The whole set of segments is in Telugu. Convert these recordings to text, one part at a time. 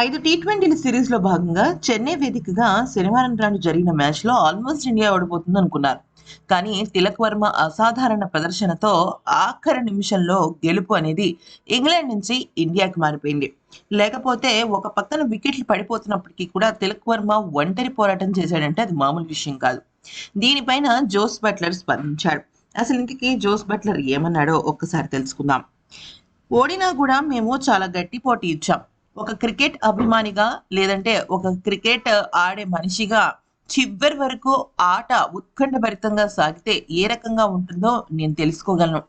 ఐదు టీ ట్వంటీల సిరీస్లో భాగంగా చెన్నై వేదికగా శనివారం నాడు జరిగిన మ్యాచ్లో ఆల్మోస్ట్ ఇండియా ఓడిపోతుంది అనుకున్నారు. కానీ తిలక్ వర్మ అసాధారణ ప్రదర్శనతో ఆఖరి నిమిషంలో గెలుపు అనేది ఇంగ్లాండ్ నుంచి ఇండియాకి మారిపోయింది. లేకపోతే ఒక పక్కన వికెట్లు పడిపోతున్నప్పటికీ కూడా తిలక్ వర్మ ఒంటరి పోరాటం చేశాడంటే అది మామూలు విషయం కాదు. దీనిపైన జోస్ బట్లర్ స్పందించాడు. అసలు ఇంతకీ జోస్ బట్లర్ ఏమన్నాడో ఒక్కసారి తెలుసుకుందాం. ఓడినా కూడా మేము చాలా గట్టి పోటీ ఇచ్చాం. ఒక క్రికెట్ అభిమానిగా లేదంటే ఒక క్రికెట్ ఆడే మనిషిగా చివరి వరకు ఆట ఉత్కంఠభరితంగా సాగితే ఏ రకంగా ఉంటుందో నేను తెలుసుకోగలను.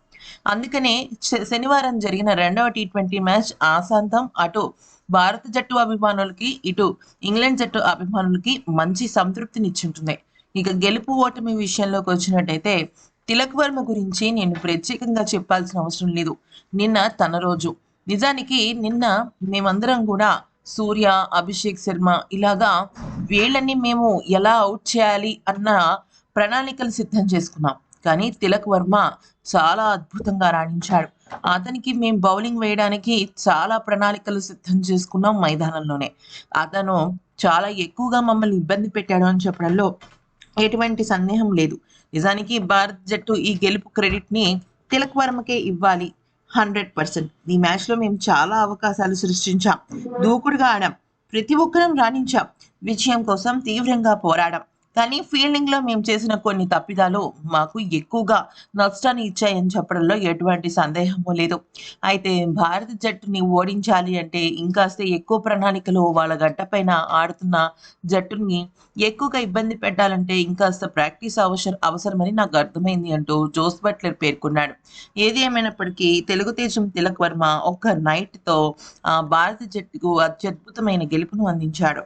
అందుకనే శ- శనివారం జరిగిన రెండవ టీ ట్వంటీ మ్యాచ్ ఆశాంతం. అటు భారత జట్టు అభిమానులకి ఇటు ఇంగ్లాండ్ జట్టు అభిమానులకి మంచి సంతృప్తినిచ్చుంటుంది. ఇక గెలుపు ఓటమి విషయంలోకి వచ్చినట్టయితే తిలక్ వర్మ గురించి నేను ప్రత్యేకంగా చెప్పాల్సిన అవసరం లేదు. నిన్న తన రోజు. నిజానికి నిన్న మేమందరం కూడా సూర్య అభిషేక్ శర్మ ఇలాగా వీళ్ళని మేము ఎలా అవుట్ చేయాలి అన్న ప్రణాళికలు సిద్ధం చేసుకున్నాం. కానీ తిలక్ వర్మ చాలా అద్భుతంగా రాణించాడు. అతనికి మేము బౌలింగ్ వేయడానికి చాలా ప్రణాళికలు సిద్ధం చేసుకున్నాం మైదానంలోనే. అతను చాలా ఎక్కువగా మమ్మల్ని ఇబ్బంది పెట్టాడు అని చెప్పడంలో ఎటువంటి సందేహం లేదు. నిజానికి భారత్ జట్టు ఈ గెలుపు క్రెడిట్ని తిలక్ వర్మకే ఇవ్వాలి. Hundred percent. ఈ మ్యాచ్లో మేము చాలా అవకాశాలు సృష్టించాం. దూకుడుగా ఆడాం. ప్రతి ఒక్కరం రాణించాం. విజయం కోసం తీవ్రంగా పోరాడాం. కానీ ఫీల్డింగ్లో మేము చేసిన కొన్ని తప్పిదాలు మాకు ఎక్కువగా నష్టాన్ని ఇచ్చాయని చెప్పడంలో ఎటువంటి సందేహము లేదు. అయితే భారత జట్టుని ఓడించాలి అంటే ఇంకాస్త ఎక్కువ ప్రణాళికలు వాళ్ళ గడ్డపైన ఆడుతున్న జట్టుని ఎక్కువగా ఇబ్బంది పెట్టాలంటే ఇంకాస్త ప్రాక్టీస్ అవసరం అవసరమని నాకు అర్థమైంది అంటూ జోస్ బట్లర్ పేర్కొన్నాడు. ఏది ఏమైనప్పటికీ తెలుగుదేశం తిలక్ వర్మ ఒక్క నైట్తో భారత జట్టుకు అత్యద్భుతమైన గెలుపును అందించాడు.